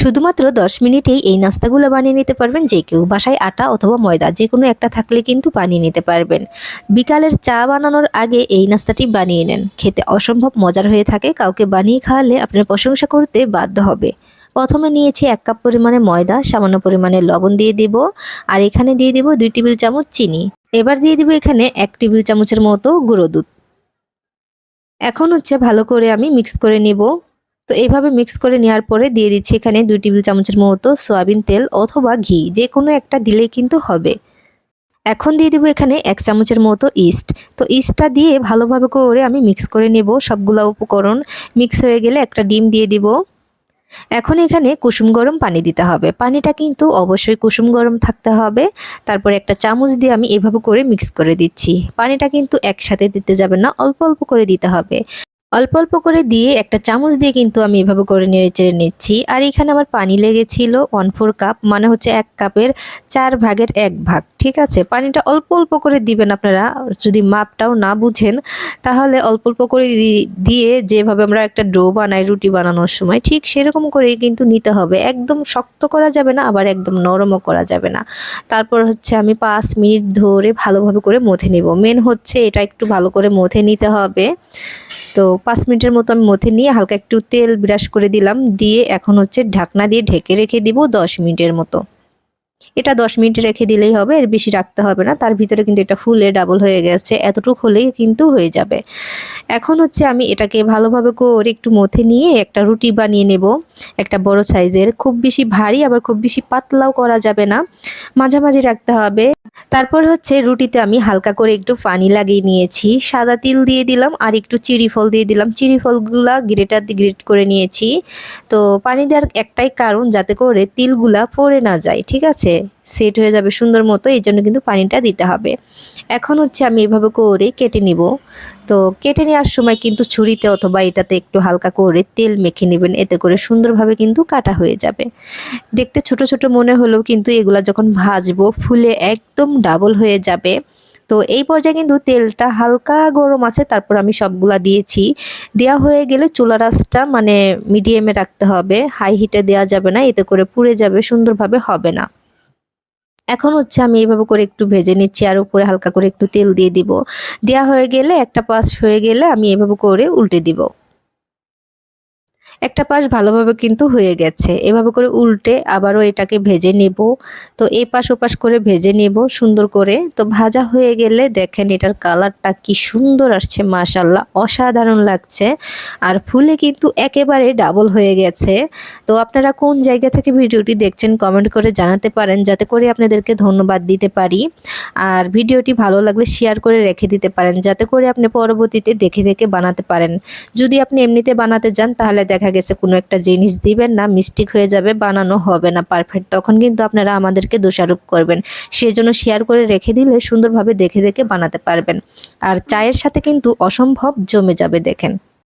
শুধুমাত্র দশ মিনিটেই এই নাস্তাগুলো বানিয়ে নিতে পারবেন। যে কেউ বাসায় আটা অথবা ময়দা, যে কোনো একটা থাকলে কিন্তু বানিয়ে নিতে পারবেন। বিকালের চা বানানোর আগে এই নাস্তাটি বানিয়ে নেন। খেতে অসম্ভব মজার হয়ে থাকে। কাউকে বানিয়ে খাওয়ালে আপনার প্রশংসা করতে বাধ্য হবে। প্রথমে নিয়েছি এক কাপ পরিমাণে ময়দা, সামান্য পরিমাণে লবণ দিয়ে দিব আর এখানে দিয়ে দিব দুই টেবিল চামচ চিনি। এবার দিয়ে দিব এখানে এক টেবিল চামচের মতো গুঁড়ো দুধ। এখন হচ্ছে ভালো করে আমি মিক্স করে নিব। তো এইভাবে মিক্স করে নেওয়ার পরে দিয়ে দিচ্ছি এখানে দুই টেবিল চামচের মতো সয়াবিন তেল অথবা ঘি যে কোনো একটা দিলেই কিন্তু হবে। এখন দিয়ে দিব এখানে এক চামচের মতো ইস্ট। তো ইস্টটা দিয়ে ভালোভাবে করে আমি মিক্স করে নেব সবগুলো উপকরণ। মিক্স হয়ে গেলে একটা ডিম দিয়ে দিব। এখন এখানে কুসুম গরম পানি দিতে হবে। পানিটা কিন্তু অবশ্যই কুসুম গরম থাকতে হবে। তারপরে একটা চামচ দিয়ে আমি এভাবে করে মিক্স করে দিচ্ছি। পানিটা কিন্তু একসাথে দিতে যাবে না, অল্প অল্প করে দিতে হবে। অল্প অল্প করে দিয়ে একটা চামচ দিয়ে কিন্তু আমি এভাবে করে নেড়ে চেড়ে নিচ্ছি। আর এখানে আমার পানি লেগেছিল ওয়ান ফোর কাপ মানে হচ্ছে এক কাপের চার ভাগের এক ভাগ, ঠিক আছে? পানিটা অল্প অল্প করে দিবেন আপনারা, যদি মাপটাও না বুঝেন, তাহলে অল্প অল্প করে দিয়ে যেভাবে আমরা একটা ডো বানাই রুটি বানানোর সময়, ঠিক সেরকম করেই কিন্তু নিতে হবে। একদম শক্ত করা যাবে না, আবার একদম নরমও করা যাবে না। তারপর হচ্ছে আমি পাঁচ মিনিট ধরে ভালোভাবে করে মথে নিব। মেন হচ্ছে এটা একটু ভালো করে মথে নিতে হবে। তো পাঁচ মিনিটের মতো আমি মথে নিয়ে হালকা একটু তেল ব্রাশ করে দিলাম, দিয়ে এখন হচ্ছে ঢাকনা দিয়ে ঢেকে রেখে দিব দশ মিনিটের মতো। এটা দশ মিনিট রেখে দিলেই হবে, এর বেশি রাখতে হবে না। তার ভিতরে কিন্তু এটা ফুলে ডাবল হয়ে গেছে, এতটুকু হলেই কিন্তু হয়ে যাবে। এখন হচ্ছে আমি এটাকে ভালোভাবে করে একটু মথে নিয়ে একটা রুটি বানিয়ে নেব, একটা বড় সাইজের। খুব বেশি ভারী, আবার খুব বেশি পাতলাও করা যাবে না। মাঝামাঝি রাখতে হবে। তারপর হচ্ছে রুটিতে আমি হালকা করে একটু পানি লাগিয়ে নিয়েছি, সাদা তিল দিয়ে দিলাম আর একটু চিড়ি ফল দিয়ে দিলাম। চিড়ি ফলগুলা গ্রেটার দিয়ে গ্রেট করে নিয়েছি। তো পানি দেওয়ার একটাই কারণ যাতে করে তিলগুলা পড়ে না যায়, ঠিক আছে? সেট হয়ে যাবে সুন্দর মতো, এই জন্য কিন্তু পানিটা দিতে হবে। এখন হচ্ছে আমি এভাবে করে কেটে নিব। তো কেটে নেওয়ার সময় কিন্তু ছুরিতে অথবা এটাতে একটু হালকা করে তেল মেখে নেবেন, এতে করে সুন্দরভাবে কিন্তু কাটা হয়ে যাবে। দেখতে ছোট ছোট মনে হলেও কিন্তু এগুলা যখন ভাজবো, ফুলে একদম ডাবল হয়ে যাবে। তো এই পর্যায়ে কিন্তু তেলটা হালকা গরম আছে, তারপর আমি সবগুলা দিয়েছি। দেওয়া হয়ে গেলে চুলা রাসটা মানে মিডিয়ামে রাখতে হবে, হাই হিটে দেওয়া যাবে না, এতে করে পুড়ে যাবে, সুন্দরভাবে হবে না। এখন হচ্ছে আমি এভাবে করে একটু ভেজে নিচ্ছি আর উপরে হালকা করে একটু তেল দিয়ে দিব। দেওয়া হয়ে গেলে, একটা পাশ হয়ে গেলে আমি এভাবে করে উল্টে দিব। একটা পাশ ভালোভাবে কিন্তু হয়ে গেছে। এভাবে করে উল্টে আবারও এটাকে ভেজে নেব। তো এই পাশ ওপাশ করে ভেজে নেব সুন্দর করে। তো ভাজা হয়ে গেলে দেখেন এটার কালারটা কি সুন্দর আসছে মাশাল্লাহ অসাধারণ লাগছে। আর ফুলে কিন্তু একেবারে ডাবল হয়ে গেছে। তো আপনারা কোন জায়গা থেকে ভিডিওটি দেখছেন কমেন্ট করে জানাতে পারেন, যাতে করে আপনাদেরকে ধন্যবাদ দিতে পারি। আর ভিডিওটি ভালো লাগলে শেয়ার করে রেখে দিতে পারেন, যাতে করে আপনি পরবর্তীতে দেখে দেখে বানাতে পারেন। যদি আপনি এমনিতে বানাতে যান, তাহলে দেখা গেছে, কোনো একটা জিনিস দিবেন না মিস্টেক হয়ে যাবে, বানানো হবে না পারফেক্ট তখন কিন্তু আপনারা আমাদেরকে দোষারোপ করবেন। সেই জন্য শেয়ার করে রেখে দিলে সুন্দরভাবে দেখে দেখে বানাতে পারবেন। আর চায়ের সাথে কিন্তু অসম্ভব জমে যাবে, দেখেন।